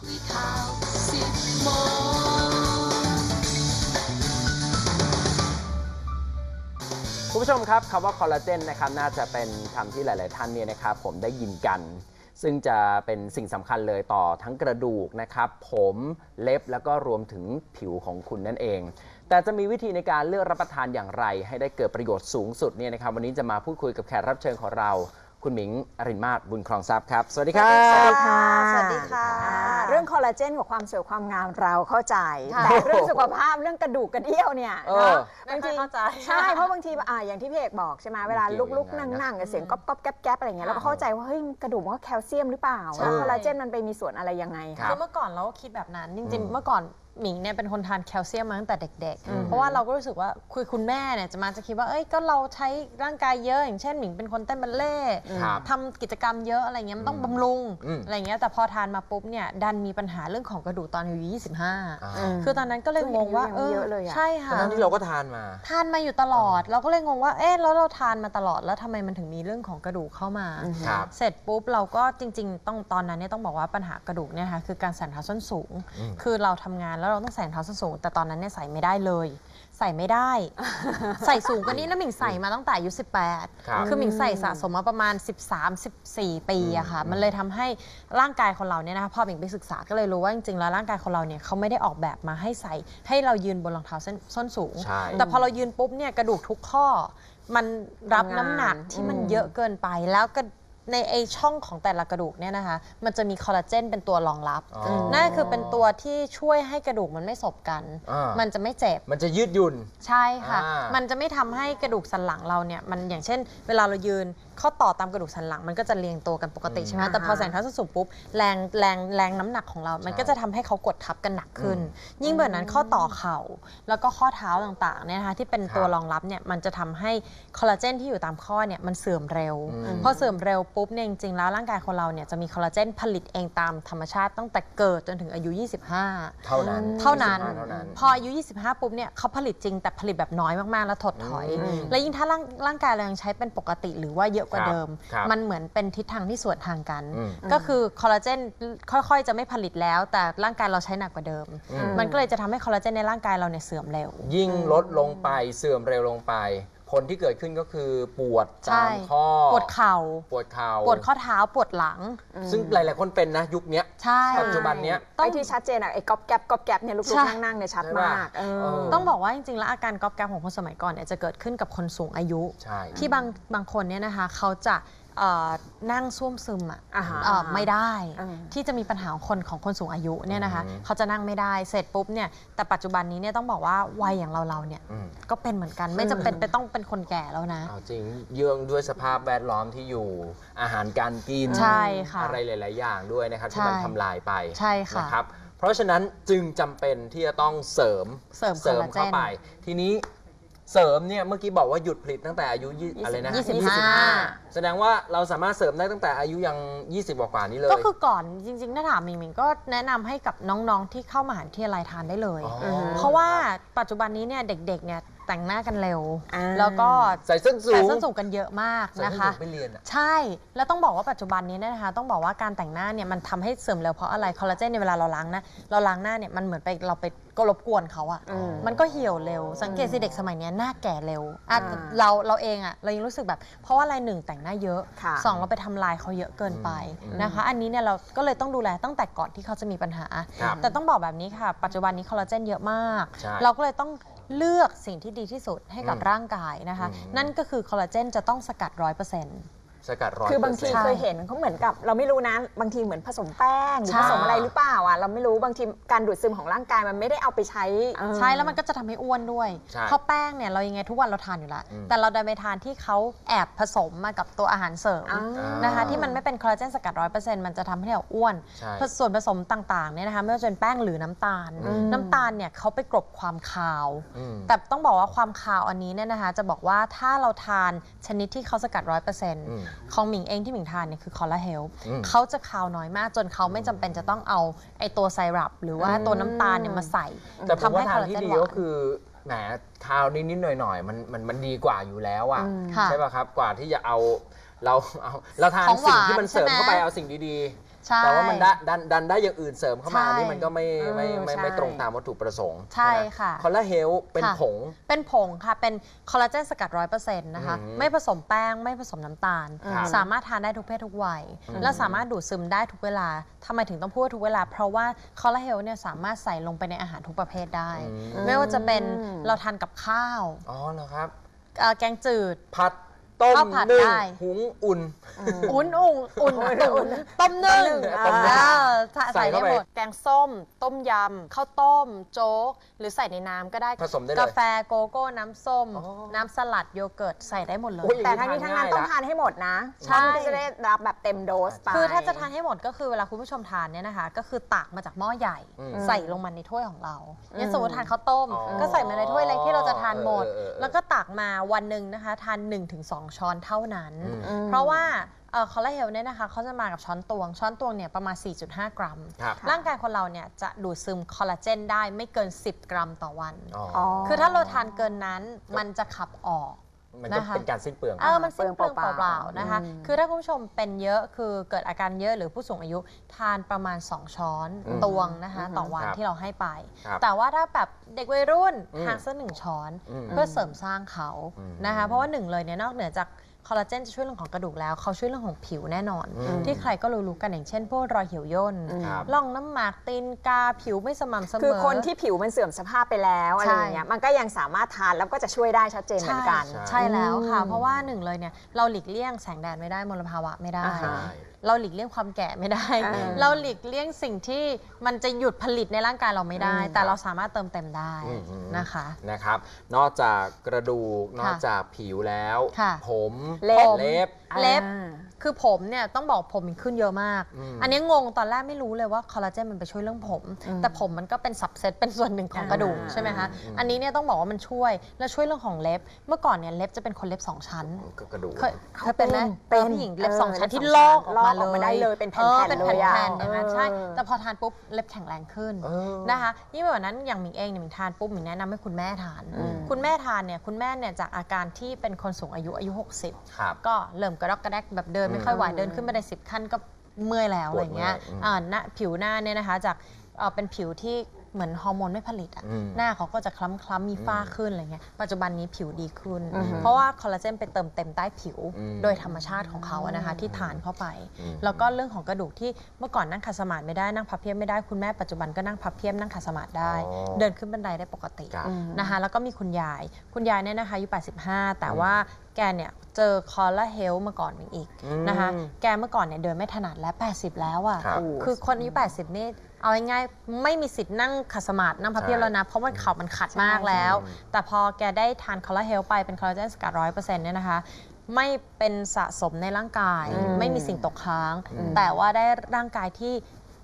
คุยข่าวสิบโมงคุณผู้ชมครับคำว่าคอลลาเจนนะครับน่าจะเป็นคำที่หลาย ๆ ท่านเนี่ยนะครับผมได้ยินกัน ซึ่งจะเป็นสิ่งสำคัญเลยต่อทั้งกระดูกนะครับผมเล็บแล้วก็รวมถึงผิวของคุณนั่นเอง แต่จะมีวิธีในการเลือกรับประทานอย่างไร ให้ได้เกิดประโยชน์สูงสุดเนี่ยนะครับวันนี้จะมาพูดคุยกับแขกรับเชิญของเรา คุณหมิงอรินมาศบุญครองทรัพย์ครับ สวัสดีครับ สวัสดีค่ะ สวัสดีค่ะ เรื่องคอลลาเจนกับความสวยความงามเราเข้าใจ ค่ะแต่เรื่องสุขภาพเรื่องกระดูกกระเดี่ยวเนี่ยเออ นะไม่บางค่อทียเข้าใจ ใช่เพราะบางทีอ่าอย่างที่พี่เอกบอกใช่ไหมเวลาไม่เกี่ยวลุกอย่างนั้นนะๆนั่งๆเสียงก๊อบก๊อบแก๊บแก๊บอะไรเงี้ยเราก็เข้าใจว่าเฮ้ยกระดูกมันก็แคลเซียมหรือเปล่าใช่แล้วคอลลาเจนมันไปมีส่วนอะไรยังไง ครัคะบคือเมื่อก่อนเราก็คิดแบบนั้นจอืริงมๆเมื่อก่อนหมิงเนี่ยเป็นคนทานแคลเซียมมาตั้งแต่เด็กอืมๆเพราะว่าเราก็รู้สึกว่าคุยคุณแม่เนี่ยจะมาจะคิดว่าเอ้ยก็เราใช้ร่างกายเยอะ อย่างเช่นหมิงเป็นคนเต้นบัลเล่ต์ครับทำกิจกรรมเยอะอะไรเงี้ยมันต้องบำรุงอืม อะไรเงี้ยแต่พอทานมาปุ๊บเนี่ยดันมีปัญหาเรื่องของกระดูกตอนอายุอ่า25 คือตอนนั้นก็เลยงงว่าซึ่งอายุยังเยอะเลยอะ ใช่ค่ะ ทั้งที่เราก็ทานมา ทานมาอยู่ตลอด เราก็เลยงงว่า เอ๊ะแล้วเราทานมาตลอดแล้วทำไมมันถึงมีเรื่องของกระดูกเข้ามา ครับ เสร็จปุ๊บเราก็จริง ๆ ต้องตอนนั้นเนี่ยต้องบอกว่าปัญหากระดูกเนี่ยนะคะคือการใส่รองเท้าส้นสูงอืมคือเราทำงานแล้วเราต้องใส่รองเท้าส้นสูง แต่ตอนนั้นเนี่ยใส่ไม่ได้เลย ใส่ไม่ได้ ใส่สูงกว่านี้แล้วหมิงใส่มาตั้งแต่อายุครับ 18 คือหมิงใส่สะสมมาประมาณ 13-14 ปีอะค่ะ มันเลยทำให้ร่างกายคนเราเนี่ยนะคะพอหมิงไปศึกษาก็เลยรู้ว่าจริงๆแล้วร่างกายคนเราเนี่ยเขาไม่ได้ออกแบบมาให้ใส่ให้เรายืนบนรองเท้าส้นส้นสูง ใช่ แต่พอเรายืนปุ๊บเนี่ยกระดูกทุกข้อ มันรับน้ำหนักที่มันเยอะเกินไปแล้วก็ ในไอช่องของแต่ละกระดูกเนี่ยนะคะ มันจะมีคอลลาเจนเป็นตัวรองรับอ๋อนั่นคือเป็นตัวที่ช่วยให้กระดูกมันไม่สบกัน อ่ามั มันจะไม่เจ็บ มันจะยืดหยุ่น ใช่ค่ะ อ่ามัมันจะไม่ทำให้กระดูกสันหลังเราเนี่ย มันอย่างเช่น เวลาเรายืน ข้อต่อตามกระดูกสันหลังมันก็จะเรียงตัวกันปกติใช่ไหมอ่าแต่พอแสงเท้าส้นสูงปุ๊บแรงแรงแรงน้ำหนักของเรา มันก็จะทำให้เขากดทับกันหนักขึ้น ยิ่งแบบนั้นข้อต่อเข่าแล้วก็ข้อเท้าต่างๆเนี่ยนะคะที่เป็นตัวครับรองรับเนี่ยมันจะทำให้คอลลาเจนที่อยู่ตามข้อเนี่ยมันเสื่อมเร็วอืมพอเสื่อมเร็วปุ๊บเนี่ยจริงๆแล้วร่างกายคนเราเนี่ยจะมีคอลลาเจนผลิตเองตามธรรมชาติตั้งแต่เกิดจนถึงอายุ 25 เท่านั้นเท่านั้นเท่านั้น พออายุ 25 ปุ๊บเนี่ยเขาผลิตจริงแต่ผลิตแบบน้อยมากๆ แล้วถดถอยอืมและยิ่งถ้าร่างร่างกายเรายังใช้เป็นปกติ หรือว่าเยอะกว่าครับเดิม ครับมันเหมือนเป็นทิศทางที่สวนทางกัน อืม ก็คือคอลลาเจนค่อยๆ จะไม่ผลิตแล้ว แต่ร่างกายเราใช้หนักกว่าเดิม อืม มันก็เลยจะทำให้คอลลาเจนในร่างกายเราเนี่ยเสื่อมเร็ว ยิ่งลดลงไปเสื่อมเร็วลงไป ผลที่เกิดขึ้นก็คือปวดใช่ตามข้อปวดเข่า ปวดเข่าปวดข้อเท้าปวดหลัง ซึ่งหลาย ๆ คนเป็นนะยุคเนี้ยใช่ปัจจุบันเนี้ยต้อไอ้งที่ชัดเจนอะไอ้ก๊อบแก๊บก๊อบแก๊บเนี่ยลุกใช่ๆนั่งๆเนี่ยชัดใช่ปะมากเออเออต้องบอกว่าจริง ๆ แล้วอาการก๊อบแก๊บของคนสมัยก่อนเนี่ยจะเกิดขึ้นกับคนสูงอายุใช่ที่บางบางคนเนี่ยนะคะเขาจะ เอ่อนั่งซ่วมซึมอะอ่าฮะเอ่อไม่ได้อืมที่จะมีปัญหาของคนของคนสูงอายุเนี่ยนะคะอืม เขาจะนั่งไม่ได้เสร็จปุ๊บเนี่ยแต่ปัจจุบันนี้เนี่ยต้องบอกว่าวัยอย่างเราเราๆเนี่ยอืมก็เป็นเหมือนกันไม่จำเป็นไปต้องเป็นคนแก่แล้วนะ เอาจริงเยื่องด้วยสภาพแวดล้อมที่อยู่อาหารการกินใช่ค่ะอะไรหลาย ๆ อย่างด้วยนะครับที่ใช่มันทำลายไปใช่ค่ะ นะครับเพราะฉะนั้นจึงจำเป็นที่จะต้องเสริมเสริมเสริมคอลลาเจน เข้าไป ทีนี้ เสริมเนี่ยเมื่อกี้บอกว่าหยุดผลิตตั้งแต่อายุยี่อะไรนะยี่สิบยี่สิบห้าห้าแสดงว่าเราสามารถเสริมได้ตั้งแต่อายุยัง 20กว่าๆนี้เลย ก็คือก่อนจริงๆ ถ้าถามหมิงหมิงก็แนะนำให้กับน้องๆที่เข้ามหาวิทยาลัยทานได้เลย อ๋อ เพราะว่าปัจจุบันนี้เนี่ยเด็กๆเนี่ยแต่งหน้ากันเร็ว อ่า แล้วก็ใส่ส้นสูแต่งส้นสูงกันเยอะมากใส่ส้นะนคะ สูงไปเรียนอะ ใช่ แล้วต้องบอกว่าปัจจุบันนี้เนยนะคะ ต้องบอกว่าการแต่งหน้าเนี่ยมันทำให้เสื่อมเร็วเพราะอะไร คอลลาเจนในยเวลาเราล้างหน้าเราล้างหน้าเนี่ยมันเหมือนไปเราไป ก็รบกวนเขาอะอืม มันก็เหี่ยวเร็ว สังเกตสิเด็กสมัยเนี้ยหน้าแก่เร็วอะอ่าเราเราเองอะเรายังรู้สึกแบบ เพราะว่าอะไรหนึ่งแต่งหน้าเยอะค่ะ สองเราไปทำลายเขาเยอะเกินไปอืมนะคะ อันนี้เนี่ยเราก็เลยต้องดูแลตั้งแต่ก่อนที่เขาจะมีปัญหา ครับแต่ต้องบอกแบบนี้ค่ะ ปัจจุบันนี้คอลลาเจนเยอะมาก ใช่เราก็เลยต้องเลือกสิ่งที่ดีที่สุดให้กับอืมร่างกายนะคะ อืม นั่นก็คือคอลลาเจนจะต้องสกัดร้อยเปอร์เซ็นต์ สกัดร้อย คือบางทีใช่เคยเห็นเขาเหมือนกับ เราไม่รู้นะ บางทีเหมือนผสมแป้งหรือใช่ผสมอะไรหรือเปล่าอะเราไม่รู้บางทีการดูดซึมของร่างกายมันไม่ได้เอาไปใช้เออใช่แล้วมันก็จะทำให้อ้วนด้วยใช่เพราะแป้งเนี่ยเรายังไงทุกวันเราทานอยู่แล้วอืมแต่เราดันไปทานที่เขาแอบผสมมากับตัวอาหารเสริมอ่านะคะ ที่มันไม่เป็นคอลลาเจนสกัดร้อยเปอร์เซ็นต์มันจะทำให้เราอ้วนใช่ส่วนผสมต่างๆเนี่ยนะคะไม่ว่าจะเป็นแป้งหรือน้ำตาล อืม น้ำตาลเนี่ยเขาไปกลบความคาว อืม แต่ต้องบอกว่าความคาวอันนี้เนี่ยนะคะ จะบอกว่าถ้าเราทานชนิดที่เขาสกัดร้อยเปอร์เซ็นต์อืมของหมิงเองที่หมิงทานเนี่ยคือคอลลาเฮลอืมเขาจะคาวน้อยมากจนเขาไม่จำเป็นจะต้องเอาไอตัวไซรัปหรือว่าตัวน้ำตาลเนี่ยมาใส่แต่ผมว่าทำให้ทางคอลลาที่เจนดีหวานก็คือแหมคราวนิดๆหน่อยๆมันมันมันดีกว่าอยู่แล้วอะอืมค่ะใช่ป่ะครับกว่าที่จะเอาเราเอาเราทานของหวานสิ่งที่มันเสริมใช่ไหมเข้าไปเอาสิ่งดี ใช่ แต่ว่ามันได้ดันดันได้อย่างอื่นเสริมเข้ามาใช่อันนี่มันก็ไม่ไม่เออไม่ใช่ไม่ตรงตามวัตถุประสงค์ใช่ไหมค่ะ คอลลาเฮลเป็นค่ะผง เป็นผงค่ะ เป็นคอลลาเจนสกัดร้อยเปอร์เซ็นต์นะคะ อืมไม่ผสมแป้ง ไม่ผสมน้ำตาล ครับสามารถทานได้ทุกเพศทุกวัยและสามารถดูดซึมได้ทุกเวลาทำไมถึงต้องพูดว่าทุกเวลา เพราะว่าคอลลาเฮลเนี่ยสามารถใส่ลงไปในอาหารทุกประเภทได้ไม่ว่าจะเป็นเราทานกับข้าวอ๋อเหรอครับ เอ่อแกงจืด ผัด ต้มข้าวผัดนึ่งได้ หุงอุ่น อุ่นอุ่นอุ่นตุ๋นต้มนึ่งต้มนึ่งเออใส่ใส่ใส่เข้าได้ไปหมดแกงส้ม ต้มยำข้าวต้ม โจ๊ก หรือใส่ในน้ำก็ได้ ผสมได้เลยกาแฟโกโก้น้ำส้ม อ๋อน้ำสลัดโยเกิร์ตใส่ได้หมดเลอุ๊ย ย แต่ทั้งนี้ทั้งนั้นง่ายละต้องทานให้หมดนะใช่ เพราะมันก็จะได้รับแบบเต็มโดสไป คือถ้าจะทานให้หมดก็คือเวลาคุณผู้ชมทานเนี่ยนะคะ ก็คือตักมาจากหม้อใหญ่ อืมใส่ลงมาในถ้วยของเราอย่างสมมติทานข้าวต้ม อ๋อก็ใส่มาในถ้วยเล็กที่เราจะทานหมด เออเออเออ แล้วก็ตักมาวันหนึ่งนะคะ ทาน 1-2ช้อนเท่านั้นอืมเพราะว่าคอลลาเฮลเนี่ยนะคะเขาจะมากับช้อนตวง ช้อนตวงเนี่ยประมาณ 4.5 กรัมครับร่างกายคนเราเนี่ยจะดูดซึมคอลลาเจนได้ไม่เกิน 10 กรัมต่อวันอ๋ออ๋อคือถ้าเราทานเกินนั้นมันจะขับออก มันก็นะคะ เป็นการสิ้นเปลือง เออมันสิ้นเปลืองเปลืองเปเปล่าล่าๆๆนะคะ อืม คือถ้าคุณผู้ชมเป็นเยอะคือเกิดอาการเยอะหรือผู้สูงอายุทานประมาณ 2 ช้อนอืมตวงนะคะ ต่อวันครับที่เราให้ไป ครับแต่ว่าถ้าแบบเด็กวัยรุ่นอืมทานสักหนึ่งช้อน อืม เพื่อเสริมสร้างเขาอืมนะคะ เพราะว่าหนึ่งเลยเนี่ยนอกเหนือจาก คอลลาเจนจะช่วยเรื่องของกระดูกแล้วเขาช่วยเรื่องของผิวแน่นอน อืมที่ใครก็รู้ๆกันอย่างเช่นพวกรอยเหี่ยวย่นครับร่องน้ำหมากตีนกาผิวไม่สม่ำเสมอ คือคนที่ผิวมันเสื่อมสภาพไปแล้วอะไรอย่างเงี้ยมันก็ยังสามารถทานแล้วก็จะช่วยได้ชัดเจนเหมือนกัน ใช่ใช่แล้วค่ะอืมเพราะว่าหนึ่งเลยเนี่ยเราหลีกเลี่ยงแสงแดดไม่ได้มลภาวะไม่ได้ อ่าฮะ เราหลีกเลี่ยงความแก่ไม่ได้ อ่า เราหลีกเลี่ยงสิ่งที่มันจะหยุดผลิตในร่างกายเราไม่ได้อืมแต่เราสามารถเติมเต็มได้อืมอืม นะคะ นะครับ นอกจากกระดูก นอกจากผิวแล้ว ค่ะผมเล็บ เล็บเล็บอ่าคือผมเนี่ยต้องบอกผมมันขึ้นเยอะมาก อืม อันนี้งงตอนแรกไม่รู้เลยว่าคอลลาเจนมันไปช่วยเรื่องผมแต่ผมมันก็เป็นสับเซตเป็นส่วนหนึ่งของกระดูกอ่า ใช่ไหมคะ อันนี้เนี่ยต้องบอกว่ามันช่วยและช่วยเรื่องของเล็บ เมื่อก่อนเนี่ยเล็บจะเป็นคนเล็บสองชั้นกระดูกเคยเคยเป็นไหมเป็นผู้หญิงเล็บสองชั้นเออที่เล็บสองลอกออกลอกมาออกมาได้เลยเป็นแผ่นๆออเป็นเลยอะแผ่นๆอย่างนั้นเออใช่แต่พอทานปุ๊บเล็บแข็งแรงขึ้นเออ นะคะยิ่งไปกว่านั้นอย่างหมิงเองเนี่ยหมิงทานปุ๊บหมิงแนะนำให้คุณแม่ทานคุณแม่ทานเนี่ยคุณแม่เนี่ยจากอาการที่เป็นคนสูงอายุอายุ 60 ครับ ก็เริ่มกระดอกกระแดกแบบเดินไม่ค่อยไหวเดินขึ้นไปได้สิบขั้นก็เมื่อยแล้วปอะวไรดเงี้ยเมื่อยอืมอ่าหน้าผิวหน้าเนี่ยนะคะจากเอ่อเป็นผิวที่ เหมือนฮอร์โมนไม่ผลิตอะอืมหน้าเขาก็จะคล้ำคล้ำๆมีฝ้าขึ้นอะไรเงี้ยปัจจุบันนี้ผิวดีขึ้น อือฮึ เพราะว่าคอลลาเจนไปเติมเต็มใต้ผิวอืมโดยธรรมชาติของเขาอะนะคะที่ทานเข้าไป อืม แล้วก็เรื่องของกระดูกที่เมื่อก่อนนั่งขัดสมาธิไม่ได้นั่งพับเพียบไม่ได้คุณแม่ปัจจุบันก็นั่งพับเพียบนั่งขัดสมาธิได้ อ๋อ เดินขึ้นบันไดได้ปกติ ครับนะคะแล้วก็มีคุณยาย คุณยายเนี่ยนะคะอายุ85 แต่ว่าแกเนี่ยเจอคอลลาเฮลมาก่อนอีกอืมนะคะแกเมื่อก่อนเนี่ยเดินไม่ถนัดแล้ว 80 แล้วอะครับ่ะคือคนอายุ 80 นี่ เอาง่ายๆไม่มีสิทธิ์นั่งขัดสมาธินั่งพับเพียบใช่แล้วนะ เพราะมันเข่ามันขัดมากแล้ว แต่พอแกได้ทานคอลลาเฮลไปเป็นคอลลาเจนสกัดร้อยเปอร์เซ็นต์เนี่ยนะคะ ไม่เป็นสะสมในร่างกาย ไม่มีสิ่งตกค้าง แต่ว่าได้ร่างกายที่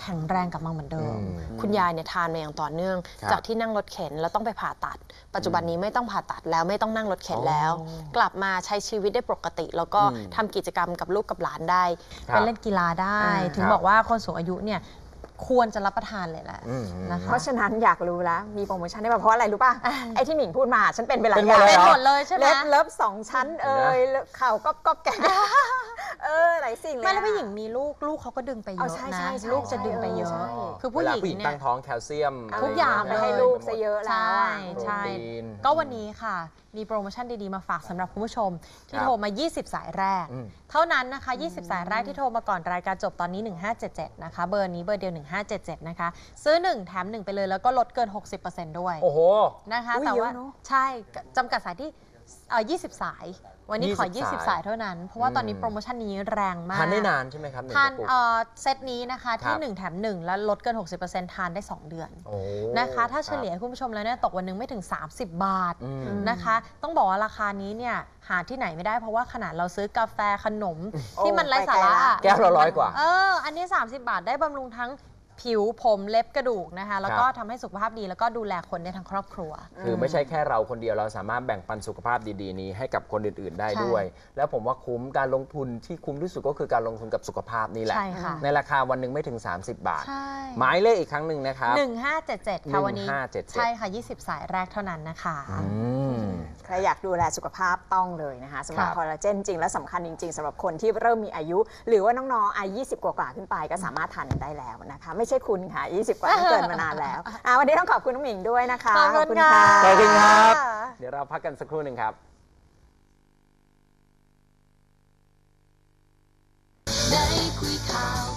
แข็งแรงกลับมาเหมือนเดิมอืมคุณยายเนี่ยทานมาอย่างต่อเนื่อง ครับจากที่นั่งรถเข็นแล้วต้องไปผ่าตัด ปัจจุบันนี้ไม่ต้องผ่าตัดแล้วไม่ต้องนั่งรถเข็นแล้วอ๋อกลับมาใช้ชีวิตได้ปกติ แล้วก็อืมทำกิจกรรมกับลูกกับหลานได้ ครัไปบเล่นกีฬาได้ อ่า ถึงครับบอกว่าคนสูงอายุเนี่ย ควรจะรับประทานเลยแหละอืมนะคะเพราะฉะนั้นอยากรู้แล้ว มีโปรโมชั่นได้ป่ะเพราะอะไรรู้ป่ะ ไอ้ที่หมิงพูดมาฉันเป็นไปหลายเป็นอหมดย่างเลยเป็นหมดเลยใช่ไหมเล็บเลิฟสองชั้นเอ่ยเข่าก็ก็แก่เออหลายสิ่งเลยไม่แล้วผู้หญิงอะมีลูกลูกเขาก็ดึงไปเยเอาอะใช่นะใช่ใช่ลูกจะดึงไปเยอะ ใช่คือผู้หญิงวลาผู้หญิงเนี่ยตั้งท้องแคลเซียมทุกอย่าง ไปให้เลยลูกซะเยอะแล้ว ใช่อะใช่โปรตีนก็วันนี้ค่ะ มีโปรโมชั่นดี ๆ มาฝากสำหรับคุณผู้ชม ที่ครับโทรมา 20 สายแรก อืม เท่านั้นนะคะ 20 สายแรกที่โทรมาก่อนรายการจบตอนนี้ 1577 นะคะ เบอร์นี้เบอร์เดียว1577 นะคะ ซื้อ 1 แถม 1 ไปเลยแล้วก็ลดเกิน 60%ด้วยโอ้โห นะคะ อุ๊ยแต่เยอะว่าเนอะ ใช่จำกัดสายที่เอ่อ20 สาย วันนี้ขอ 20 20 สายเท่านั้น เพราะว่าตอนนี้อืมโปรโมชั่นนี้แรงมาก ทานได้นานใช่ไหมครับหนึ่งทานกระปุก เอ่อเซตนี้นะคะคที่รับ1 แถม 1 แล้วลดเกิน 60%ทานได้ 2 เดือน โอ้นะคะ ถ้าเฉลี่ยครับให้คุณผู้ชมแล้วเนี่ยตกวันหนึงไม่ถึง 30 บาท อืม นะคะ ต้องบอกว่าราคานี้เนี่ยหาที่ไหนไม่ได้เพราะว่าขนาดเราซื้อกาแฟขนมโอ้ที่มันไร้สาระไปไกลละ แก้วละร้อยกว่า เออ อันนี้ 30 บาทได้บำรุงทั้ง ผิวผมเล็บกระดูกนะคะ แล้วก็ครับทำให้สุขภาพดีแล้วก็ดูแลคนได้ทั้งครอบครัว คือไม่ใช่แค่เราคนเดียวเราสามารถแบ่งปันสุขภาพดีๆ นี้ให้กับคนอื่นๆได้ใช่ด้วย แล้วผมว่าคุ้มการลงทุนที่คุ้มที่สุดก็คือการลงทุนกับสุขภาพนี่แหละ ใช่ค่ะ ในราคาวันหนึ่งไม่ถึง 30 บาท ใช่หมายเลขอีกครั้งหนึ่งนะครับ 1577 ค่ะวันนี้ 1577 ใช่ค่ะ 20 สายแรกเท่านั้นนะคะ อืม ใครอยากดูแลสุขภาพต้องเลยนะคะสำหรับครับ คอลลาเจนจริงและสำคัญจริง ๆสำหรับคนที่เริ่มมีอายุ หรือว่าน้องๆอายุ20 กว่าๆขึ้นไปก็สามารถทานได้แล้วนะคะไม่ใช่คุณค่ะ 20 กว่าเกินมานานแล้วอะวันนี้ต้องขอบคุณน้องหมิงด้วยนะคะขอบคุณค่ะขอบคุณครับ เดี๋ยวเราพักกันสักครู่หนึ่งครับได้คุยข่าว